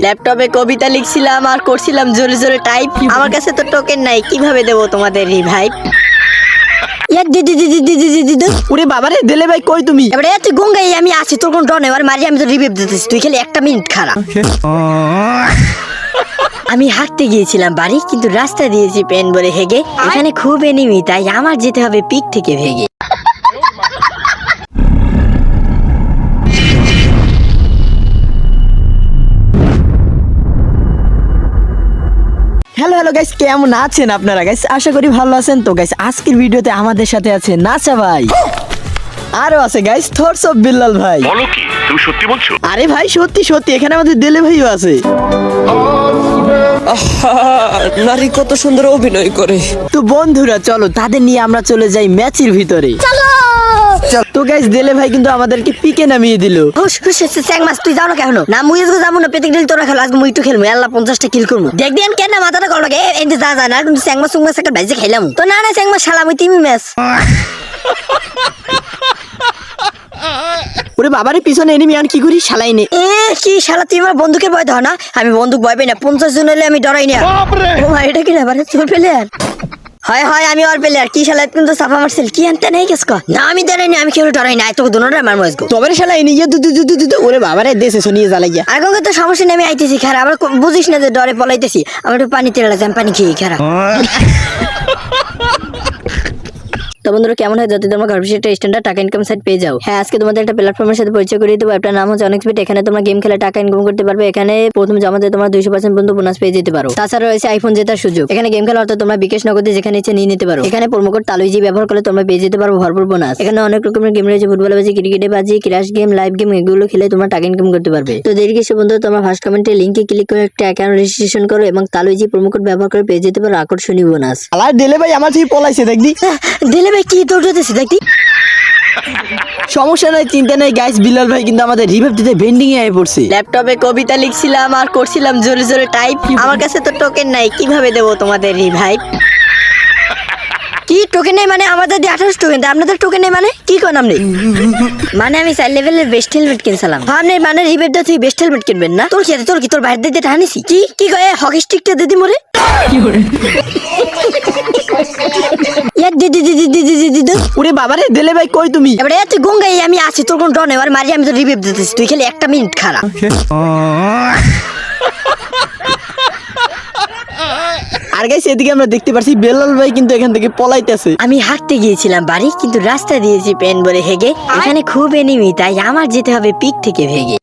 ল্যাপটপে কবিতা লিখছিলাম আর করছিলাম জোরে জোরে টাইপ আমার কাছে তো টোকেন নাই কীভাবে দেবো তোমাদের রিভাইভ ইয়ার দিদি দিদি দিদি দিদি দিদি ওরে বাবারে দিলে ভাই কই তুমি? এবারে তুই গঙ্গাই আমি আছি তোর কোন ডন? এবার মারি আমি তো রিভিভ দিতেছি তুই খালি একটা মিনিট খারাপ আমি হাঁটতে গিয়েছিলাম বাড়ি কিন্তু রাস্তা দিয়েছি পেন বলে হেগে। এখানে খুব এনিমি তাই আমার যেতে হবে পিক থেকে ভেগে। হ্যালো গাইস কেমন আছেন আপনারা? গাইস আশা করি ভালো আছেন। তো গাইস আজকের ভিডিওতে আমাদের সাথে আছে নাসা ভাই। আরও আছে গাইস থরস অফ বিল্লাল ভাই। বলো কি তুমি সত্যি বলছো? আরে ভাই সত্যি সত্যি এখানে আমাদের দেলে ভাইও আছে। নারী কত সুন্দর অভিনয় করে। তো বন্ধুরা চলো তাদের নিয়ে আমরা চলে যাই ম্যাচের ভিতরে। চলো তো গাইস দেলে ভাই কিন্তু আমাদেরকে পিকে নামিয়ে দিল। হুস হুস, স্যাং মাস তুই যাও না কেন? না মুই আজকে যাব না পেতিক তোরা খেলো আজকে মুই একটু খেলব আল্লাহ পঞ্চাশটা কিল করব দেখ দিন কেন মাথাটা কল লাগে এই যে যা যা না কিন্তু স্যাং মাস সুংমাস একটা ভাইজে খাইলাম তো না না স্যাং মাস শালা মুই তিমি ম্যাচ। ওরে বাবারে পিছনে এনিমি আর কি করি? শালাই নে। এ কি শালা তুই আমার বন্দুকের ভয় ধর না? আমি বন্দুক ভয় পাই না পঞ্চাশ জন হলে আমি ডরাই না। ও ভাই এটা কি ব্যাপারে? তোর প্লেয়ার হয় হয় আমি ওর প্লেয়ার কি শালা কিন্তু সাফা মারছিল কি আনতে নাই কেস না আমি দাঁড়াইনি না আমি কেউ ডরাই নাই তোকে দুনোটা আমার মজগো তবে শালাই নিয়ে দু দু দু দু দু ওরে বাবারে দেশে শুনিয়ে জ্বালাই গিয়া। আগে তো সমস্যা নেই আমি আইতেছি খারাপ আবার বুঝিস না যে ডরে পলাইতেছি। আমি একটু পানি তেল লাগছে আমি পানি খেয়ে খারাপ তো বন্ধুরা কেমন হয়? যদি তোমরা ঘর বসে একটা স্ট্যান্ডার্ড টাকা ইনকাম সাইট পেয়ে যাও। হ্যাঁ আজকে তোমাদের একটা প্ল্যাটফর্মের সাথে পরিচয় করিয়ে দেবো। আপনার নাম হচ্ছে অনেক স্পিড। এখানে তোমরা গেম খেলে টাকা ইনকাম করতে পারবে। এখানে প্রথম জমাতে তোমরা দুইশো পার্সেন্ট পর্যন্ত বোনাস পেয়ে যেতে পারো। তাছাড়া রয়েছে আইফোন জেতার সুযোগ। এখানে গেম খেলা অর্থাৎ তোমরা বিকাশ নগদে যেখানে ইচ্ছে নিয়ে নিতে পারো। এখানে প্রোমোকোড তালুইজি ব্যবহার করলে তোমরা পেয়ে যেতে পারো ভরপুর বোনাস এখানে অনেক রকমের গেম রয়েছে। ফুটবল বাজি ক্রিকেটে বাজি ক্রাশ গেম লাইভ গেম এগুলো খেলে তোমরা টাকা ইনকাম করতে পারবে। তো দেরি কিছু বন্ধু তোমরা ফার্স্ট কমেন্টে লিঙ্কে ক্লিক করে একটা অ্যাকাউন্ট রেজিস্ট্রেশন করো এবং তালুইজি প্রোমোকোড ব্যবহার করে পেয়ে যেতে পারো আকর্ষণীয় বোনাস শালা দেলে ভাই আমার থেকে পলাইছে দেখদি দিলে ভাই কি দৌড়তেছি দেখি। সমস্যা নাই চিন্তা নাই। গাইস বিল্লাল ভাই কিন্তু আমাদের রিভাইভ দিতে বেন্ডিং এ আয় পড়ছে। ল্যাপটপে কবিতা লিখছিলাম আর করছিলাম জোরে জোরে টাইপ আমার কাছে তো টোকেন নাই কীভাবে দেবো তোমাদের রিভাইভ কি টোকেন নেই মানে? আমাদের দিয়ে আঠাশ টোকেন আপনাদের টোকেন নেই মানে? কি কোন আপনি? মানে আমি চার লেভেলের বেস্ট হেলমেট কিনছিলাম। আপনি মানে রিভেট দিয়ে তুই বেস্ট হেলমেট কিনবেন না? তোর কি তোর কি তোর বাইরে দিয়ে টানিছি কি? কি কয়ে? হকি স্টিকটা দিদি মোরে। দিদি দিদি ওরে বাবারে দেলে ভাই কই তুমি? এবারে তুই গঙ্গাই আমি আছি তোর কোন ডন এবার মারি আমি তো রিভিভ দিতেছি। তুই খালি একটা মিনিট খারাপ আর গাইস এদিকে আমরা দেখতে পারছি বেল্লাল ভাই কিন্তু এখান থেকে পলাইতেছে। আমি হাঁটতে গিয়েছিলাম বাড়ি কিন্তু রাস্তা দিয়েছি পেন বলে হেগে। এখানে খুব এনিমি তাই আমার যেতে হবে পিক থেকে ভেগে।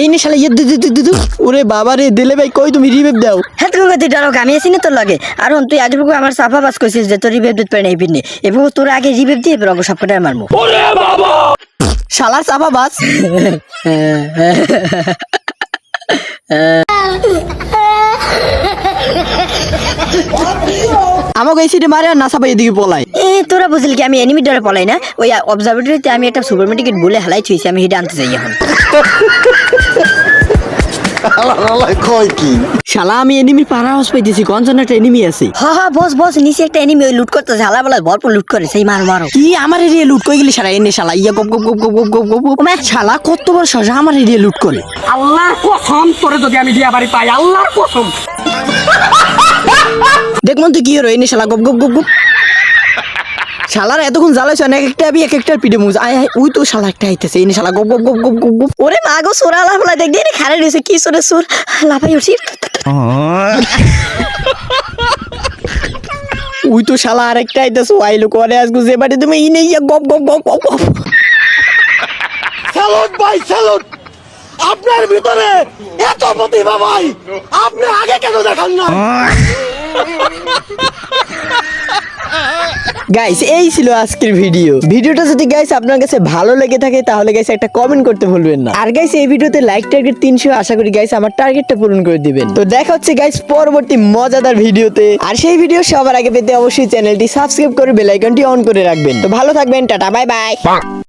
এই নে শালা ইয়ে দু দু দু দু দু। ওরে বাবারে ভাই কই তুমি রিভাইভ দাও। হ্যাঁ তুমি তুই আমি আছি না তোর লাগে। আর তুই আগে আমার সাফা বাস করছিস যে তোর রিভেভ দিতে পারে না এই এবং তোর আগে রিভেভ দিয়ে এবার সব কটাই মারমু। শালার চাপা বাস। আমাকে এই সিটে মারে আর নাসা ভাই এদিকে পলায়। তোরা বুঝলি কি আমি এনিমি ডরে পলাই না? ওই অবজারভেটরিতে আমি একটা সুপার মার্কেট বলে হালাই ছুঁয়েছি আমি হিডে আনতে চাই এখন। শালা আমি এনিমির পাড়া হাউস পাইতেছি কনজন একটা এনিমি আছে? হ হ বস বস নিচে একটা এনিমি লুট করতেছে হালা বেলা ভরপুর লুট করে সেই মার মারো। কি আমার এরিয়া লুট করে গেলি শালা? এনে শালা ইয়া গপ গপ গপ গপ গপ গপ গপ গপ। শালা কত বড় শশা আমার এরিয়া লুট করে। আল্লাহর কসম তোরে যদি আমি দিয়া বাড়ি পাই আল্লাহর কসম। দেখ তুই কি হলো? এনে শালা গপ গপ গপ গপ। শালার এতক্ষণ জ্বালাইছ এক একটা আমি এক একটা পিঠে মুজ আয় ওই তো শালা একটা আইতেছে। এনে শালা গপ গপ গপ গপ গপ গপ। ওরে মা গো, সোরা লাফলা দেখ দিয়ে খারে রয়েছে। কি সোরে সোর? লাফাই উঠছি ওই তো শালা আরেকটা আইতেছে আইলো করে আজকে যে বাড়ি তুমি ইনে ইয়া গপ গপ গপ গপ গপ। স্যালুট ভাই স্যালুট আপনার ভিতরে এত প্রতিভা ভাই, আপনি আগে কেন দেখান না গাইস এই ছিল আজকের ভিডিও ভিডিওটা যদি গাইস আপনার কাছে ভালো লেগে থাকে, তাহলে গাইস একটা কমেন্ট করতে ভুলবেন না। আর গাইস এই ভিডিওতে লাইক টার্গেট তিনশো, আশা করি গাইস আমার টার্গেটটা পূরণ করে দিবেন। তো দেখা হচ্ছে গাইস পরবর্তী মজাদার ভিডিওতে আর সেই ভিডিও সবার আগে পেতে অবশ্যই চ্যানেলটি সাবস্ক্রাইব করে বেল আইকনটি অন করে রাখবেন। তো ভালো থাকবেন, টাটা বাই বাই